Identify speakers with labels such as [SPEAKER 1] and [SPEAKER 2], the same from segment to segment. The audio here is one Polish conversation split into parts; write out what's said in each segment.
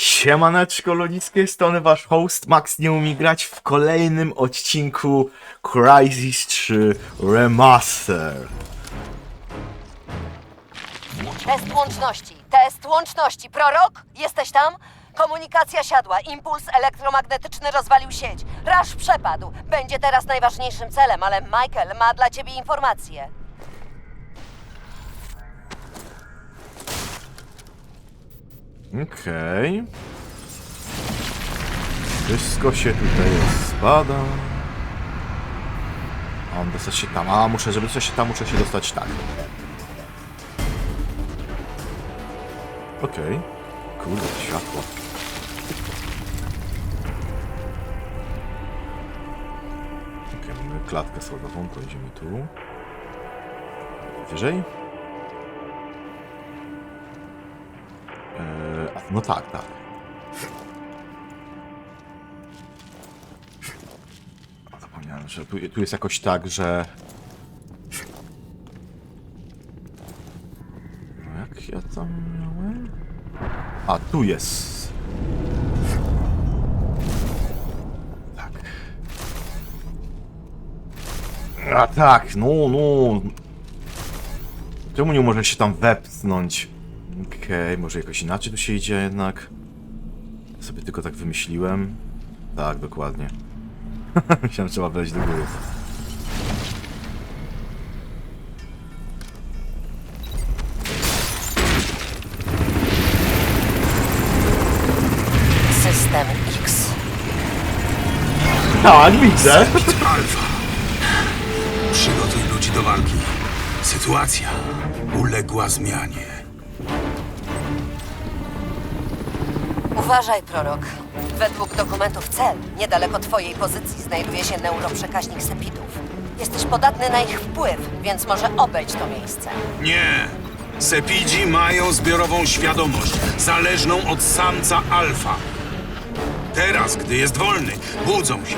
[SPEAKER 1] Siemaneczko ludzkie, strony wasz host Max nie umie grać w kolejnym odcinku Crysis 3 Remaster.
[SPEAKER 2] Test łączności. Test łączności. Prorok? Jesteś tam? Komunikacja siadła. Impuls elektromagnetyczny rozwalił sieć. Rasz przepadł. Będzie teraz najważniejszym celem, ale Michael ma dla ciebie informacje.
[SPEAKER 1] Okej. Wszystko się tutaj spada. A on dostać się tam. A muszę, żeby dostać się tam, muszę się dostać tak. Okej. Kurde, światło. Okej, mamy klatkę schodową, to idziemy tu. Wyżej? No tak, tak. Zapomniałem, że tu, tu jest jakoś tak, że... No jak ja tam miałem? A, tu jest. Tak. A tak, no, no. Czemu nie może się tam wepchnąć? Okej, może jakoś inaczej tu się idzie jednak. Sobie tylko tak wymyśliłem. Tak, dokładnie. Myślałem, że trzeba wejść do góry.
[SPEAKER 2] System X.
[SPEAKER 1] Tak, widzę.
[SPEAKER 3] Alfa. Przygotuj ludzi do walki. Sytuacja uległa zmianie.
[SPEAKER 2] Uważaj, prorok. Według dokumentów cel, niedaleko twojej pozycji znajduje się neuroprzekaźnik sepidów. Jesteś podatny na ich wpływ, więc może obejdź to miejsce.
[SPEAKER 3] Nie! Sepidzi mają zbiorową świadomość, zależną od samca alfa. Teraz, gdy jest wolny, budzą się.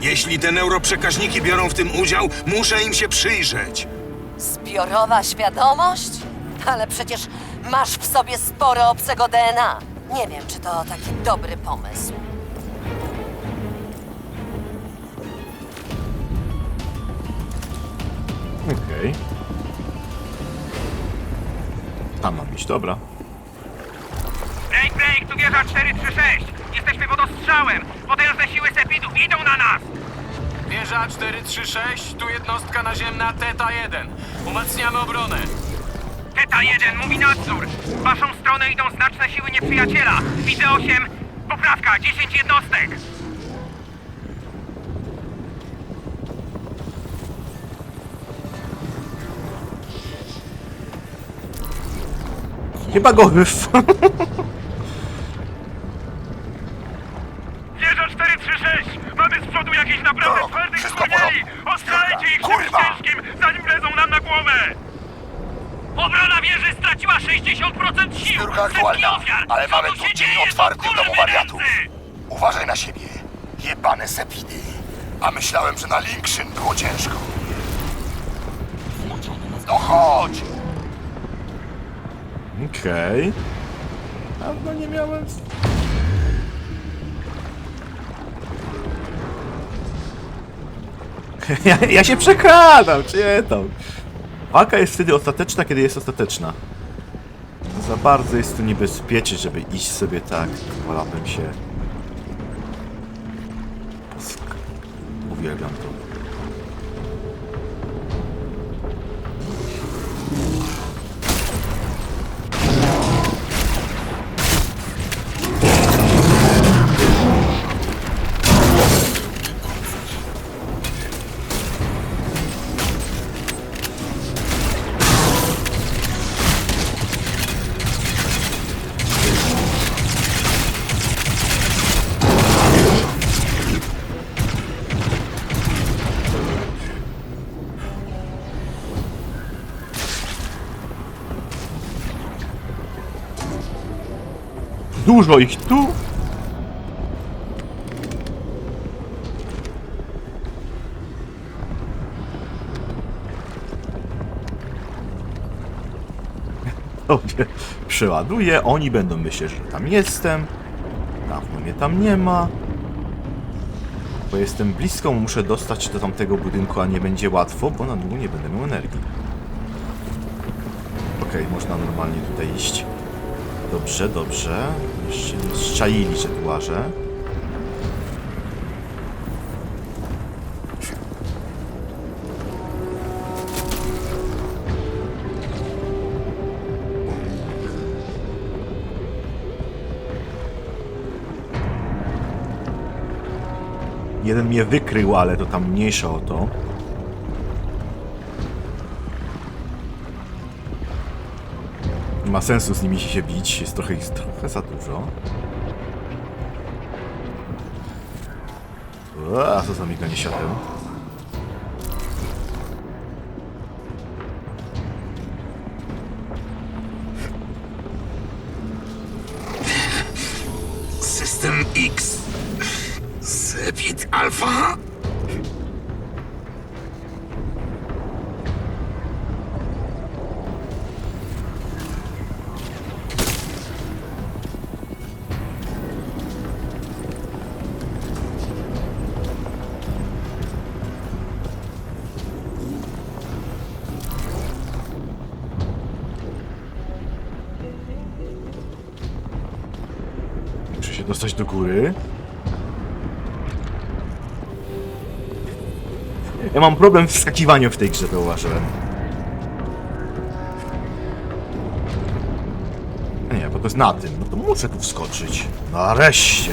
[SPEAKER 3] Jeśli te neuroprzekaźniki biorą w tym udział, muszę im się przyjrzeć.
[SPEAKER 2] Zbiorowa świadomość? Ale przecież masz w sobie sporo obcego DNA. Nie wiem, czy to taki dobry pomysł.
[SPEAKER 1] Okej. Tam mam iść, dobra.
[SPEAKER 4] Break, break, tu wieża 436. Jesteśmy pod ostrzałem. Potężne siły Sepidów idą na nas.
[SPEAKER 5] Wieża 436, tu jednostka naziemna Teta 1. Umacniamy obronę.
[SPEAKER 4] Teta 1 mówi nadzór. W waszą stronę idą znaczne siły nieprzyjaciela. Widzę 8. Poprawka, 10 jednostek.
[SPEAKER 1] Chyba go wyf...
[SPEAKER 4] Wieża 436. Mamy z przodu jakieś naprawdę
[SPEAKER 6] No,
[SPEAKER 4] twardych
[SPEAKER 6] wszystko porządku.
[SPEAKER 4] Ostrzelcie ich czymś
[SPEAKER 6] Kurwa!
[SPEAKER 4] ciężkim, zanim wlezą nam na głowę. Obrona wieży straciła 60% sił.
[SPEAKER 6] Zbiórka aktualna,
[SPEAKER 4] ofiar.
[SPEAKER 6] ale
[SPEAKER 4] Co
[SPEAKER 6] mamy
[SPEAKER 4] tu
[SPEAKER 6] tu
[SPEAKER 4] się
[SPEAKER 6] dzień
[SPEAKER 4] dzieje?
[SPEAKER 6] Otwarty w domu
[SPEAKER 4] kurwy
[SPEAKER 6] wariatów.
[SPEAKER 4] nędzy.
[SPEAKER 6] Uważaj na siebie. Jebane sepidy. A myślałem, że na Linkshyn było ciężko. No chodź!
[SPEAKER 1] Okej. Dawno nie miałem... Ja, ja się przekradam, czy nie tam? Walka jest wtedy ostateczna, kiedy jest ostateczna. Za bardzo jest tu niebezpiecznie, żeby iść sobie tak. Wolałbym się... Uwielbiam to. Dużo ich tu! sobie przeładuję. Oni będą myśleć, że tam jestem. Dawno mnie tam nie ma. Bo jestem blisko, muszę dostać do tamtego budynku, a nie będzie łatwo, bo na długo nie będę miał energii. Okej, można normalnie tutaj iść. Dobrze, dobrze. Jeszcze nie zczaili, że tu łażę. Jeden mnie wykrył, ale to tam mniejsza o to. Ma sensu z nimi się bić, jest trochę trochę za dużo. A co za miganie świateł? Dostać do góry. Ja mam problem w wskakiwaniu w tej grze, zauważyłem. Nie, bo to jest na tym. No to muszę tu wskoczyć. Nareszcie.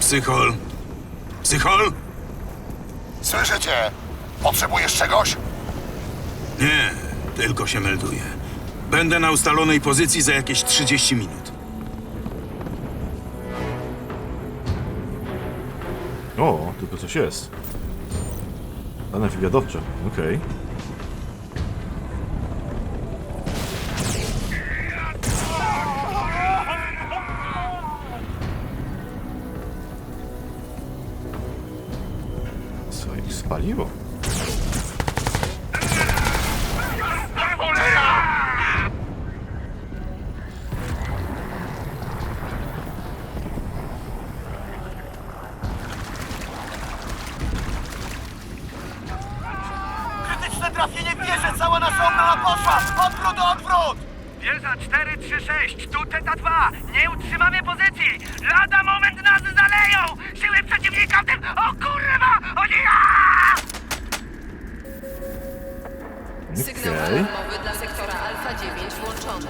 [SPEAKER 3] Psychol. Psychol?
[SPEAKER 6] Słyszę cię. Potrzebujesz czegoś?
[SPEAKER 3] Nie, tylko się melduję. Będę na ustalonej pozycji za jakieś 30 minut.
[SPEAKER 1] O, tylko coś jest. Dane wywiadowcze, okej. Co ich spaliło?
[SPEAKER 4] Wieża 436, tu Teta 2. Nie utrzymamy pozycji. Lada moment nas zaleją. Siły przeciwnika w tym... O kurwa! Oni... Aaa!
[SPEAKER 2] Sygnał
[SPEAKER 1] Okej.
[SPEAKER 2] alarmowy dla sektora Alfa 9 włączony.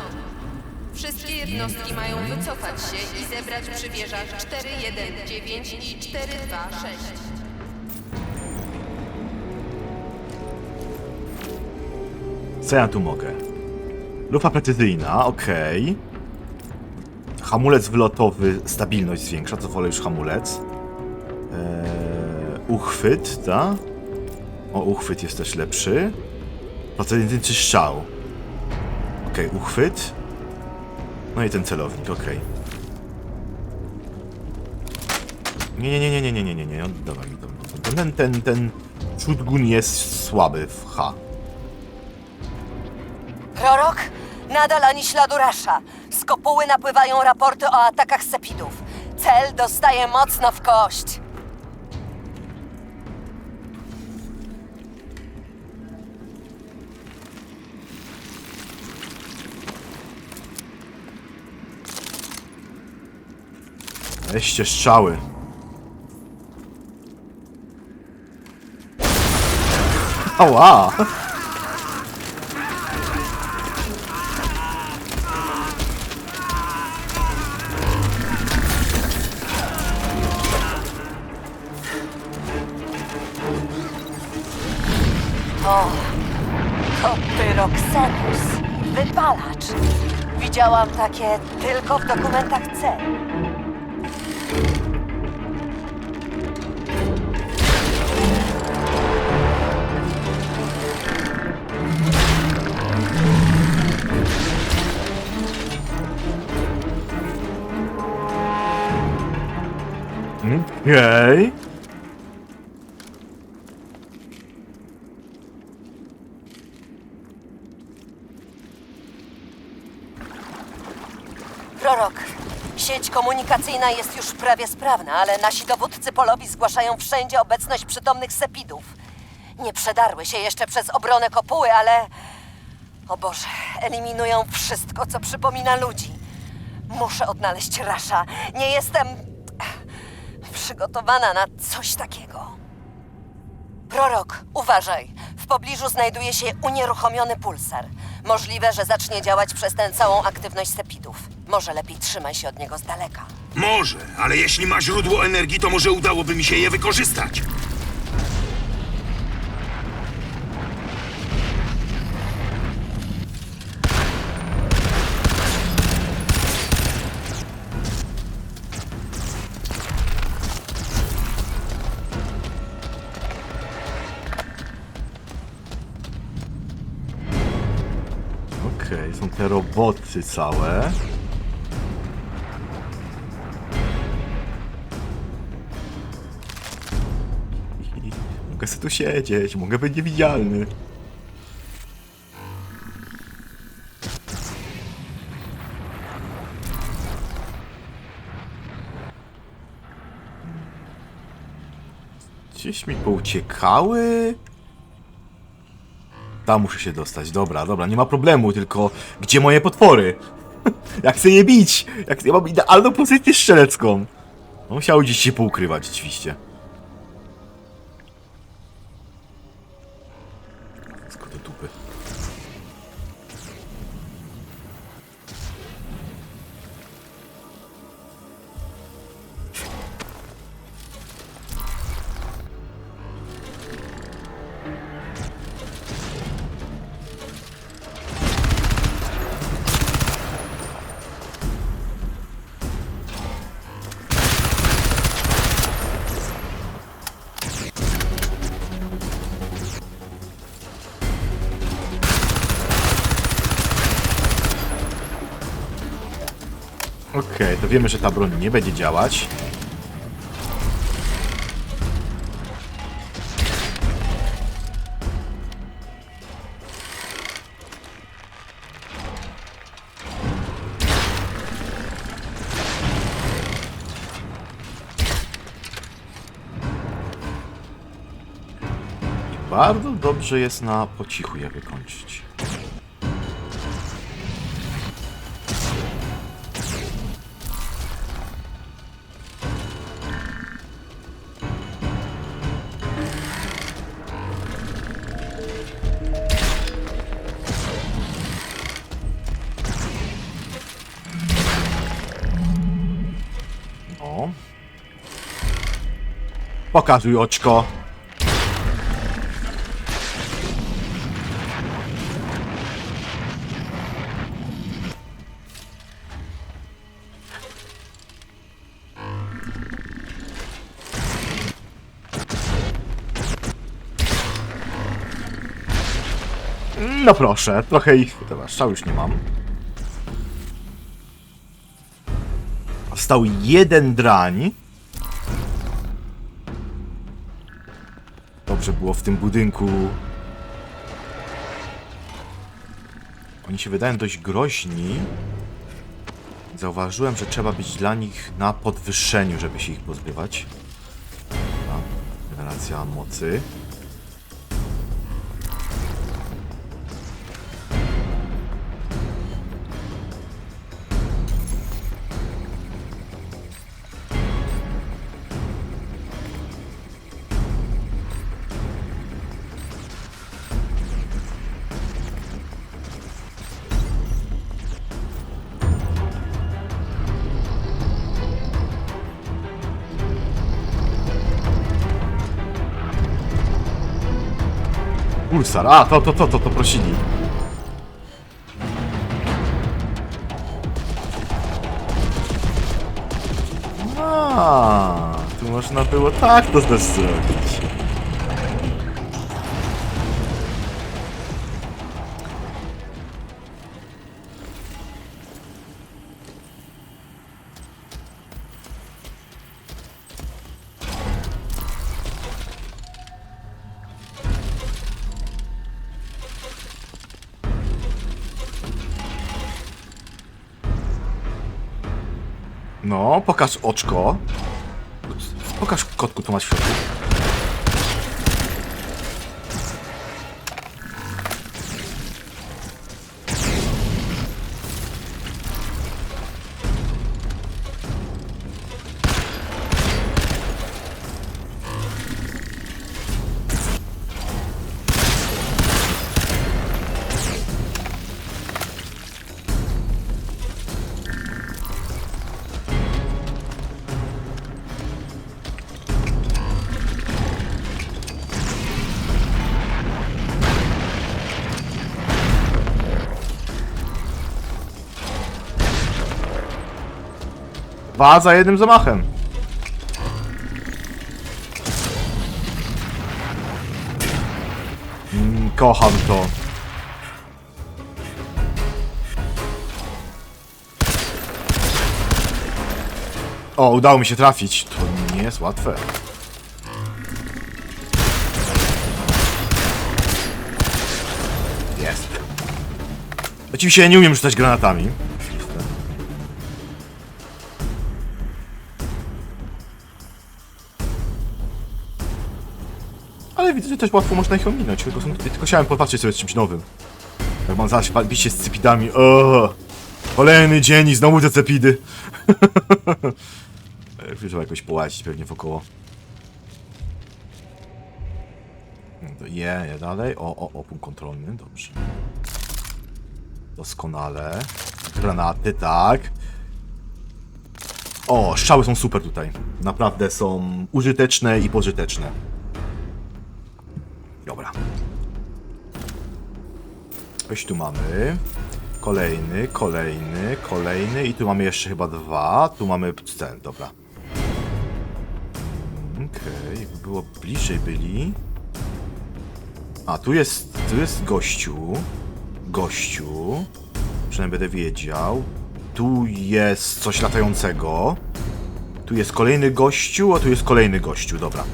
[SPEAKER 2] Wszystkie jednostki mają wycofać się i zebrać przy wieżach 419 i 426.
[SPEAKER 1] Co ja tu mogę? Lufa precyzyjna, okej. Hamulec wylotowy, stabilność zwiększa, co wolę już hamulec. Eee, uchwyt, ta? O, uchwyt jest też lepszy. Procedentyczny strzał. Okej, uchwyt. No i ten celownik, okej. Nie, nie, nie, nie, nie, nie, nie, nie, nie, mi to. Ten, ten, ten, ten shotgun jest słaby w H.
[SPEAKER 2] Prorok? Nadal ani śladu rasza. Z kopuły napływają raporty o atakach sepidów. Cel dostaje mocno w kość.
[SPEAKER 1] Weźcie strzały. Ała!
[SPEAKER 2] O, to Pyroxenus, wypalacz. Widziałam takie tylko w dokumentach C.
[SPEAKER 1] Okej.
[SPEAKER 2] Prorok, sieć komunikacyjna jest już prawie sprawna, ale nasi dowódcy polowi zgłaszają wszędzie obecność przytomnych sepidów. Nie przedarły się jeszcze przez obronę kopuły, ale... O Boże, eliminują wszystko, co przypomina ludzi. Muszę odnaleźć Rasza. Nie jestem... przygotowana na coś takiego. Prorok, uważaj. W pobliżu znajduje się unieruchomiony pulsar. Możliwe, że zacznie działać przez tę całą aktywność sepidów. Może lepiej trzymaj się od niego z daleka.
[SPEAKER 3] Może, ale jeśli ma źródło energii, to może udałoby mi się je wykorzystać.
[SPEAKER 1] Okej, są te roboty całe. Tu siedzieć, mogę być niewidzialny. Gdzieś mi pouciekały. Tam muszę się dostać. Dobra, dobra, nie ma problemu, tylko gdzie moje potwory? Jak chcę je bić? Jak ja mam idealną pozycję strzelecką. No, musiał gdzieś się poukrywać, oczywiście. Okej, to wiemy, że ta broń nie będzie działać. Bardzo dobrze jest na po cichu je wykończyć. Pokazuj oczko. No proszę, trochę ich... Dobra, strzał już nie mam. Stał jeden drań. Dobrze było w tym budynku. Oni się wydają dość groźni. Zauważyłem, że trzeba być dla nich na podwyższeniu, żeby się ich pozbywać. Generacja mocy. Pulsar, a to, to, to, to, to prosili. A, tu można było tak to też zrobić. No, pokaż oczko. Pokaż kotku, co masz w środku. Dwa za jednym zamachem. Mm, kocham to. O, udało mi się trafić. To nie jest łatwe. Jest. Oczywiście ja nie umiem rzucać granatami. Widzę, że też łatwo można ich ominąć. Tylko, są- tylko chciałem popatrzeć sobie z czymś nowym. Jak mam zaś bić się z cepidami. O, kolejny dzień i znowu te cepidy. Trzeba jakoś połazić pewnie wokoło. No je, je dalej. O, o, o, punkt kontrolny, dobrze. Doskonale. Granaty, tak. O, strzały są super tutaj. Naprawdę są użyteczne i pożyteczne. Dobra. Coś tu mamy. Kolejny, kolejny, kolejny i tu mamy jeszcze chyba dwa. Tu mamy cel, dobra. Okej, jakby było bliżej byli. A, tu jest, tu jest gościu. Gościu. Przynajmniej będę wiedział. Tu jest coś latającego. Tu jest kolejny gościu, a tu jest kolejny gościu, dobra.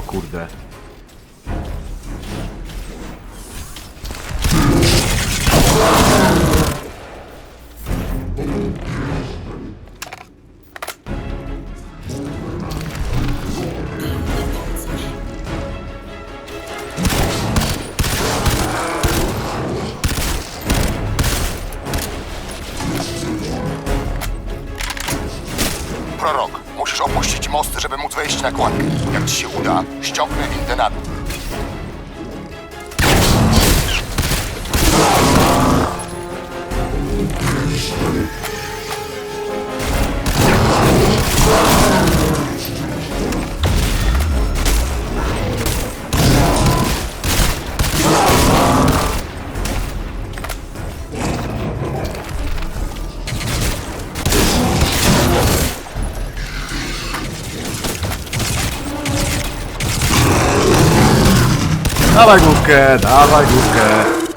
[SPEAKER 1] O kurde.
[SPEAKER 6] Prorok, musisz opuścić most, żeby móc wejść na kładkę. Jak ci się uda, ściągnę windę na dół.
[SPEAKER 1] Dawaj główkę, dawaj główkę.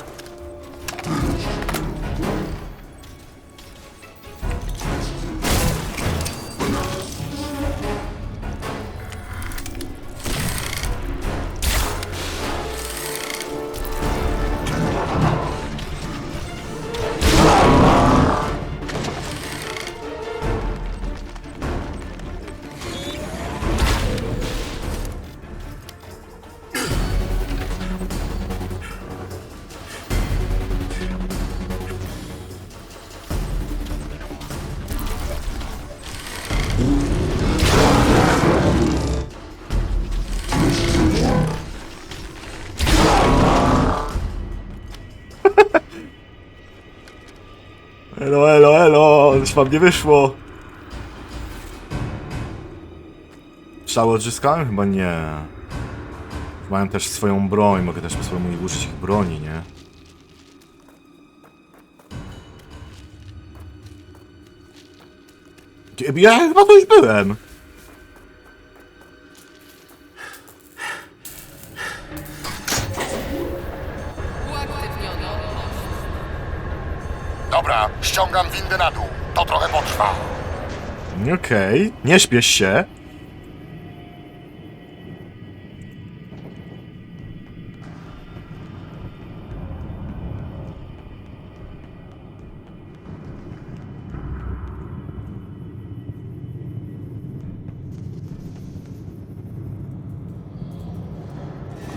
[SPEAKER 1] Elo, elo, elo, już wam nie wyszło. Strzały odzyskałem? Chyba nie. Mają też swoją broń, mogę też spróbować użyć ich broni, nie? Ja chyba tu już byłem. Okej, nie śpiesz się.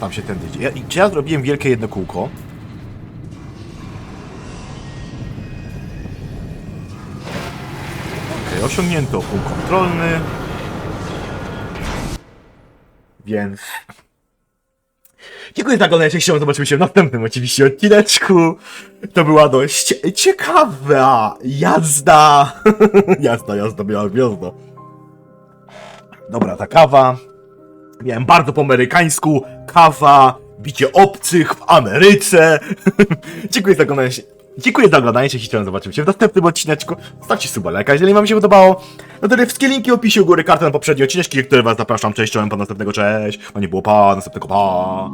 [SPEAKER 1] Tam się tędy idzie. Ja, czy ja zrobiłem wielkie jedno kółko? Osiągnięto punkt kontrolny. Więc... Dziękuję za oglądanie, chciałem zobaczymy się w następnym oczywiście odcineczku. To była dość ciekawa jazda. jazda, jazda, biała gwiazda. Dobra, ta kawa. Miałem bardzo po amerykańsku. Kawa, bicie obcych w Ameryce. Dziękuję za oglądanie. Dziękuję za oglądanie, jeśli chciałem zobaczyć się w następnym odcineczku. Stawcie suba, lajka, jeżeli wam się podobało. No to wszystkie linki w opisie u góry, karty na poprzednie odcineczki, które was zapraszam. Cześć, czołem, po następnego, cześć. No nie było pa, następnego pa.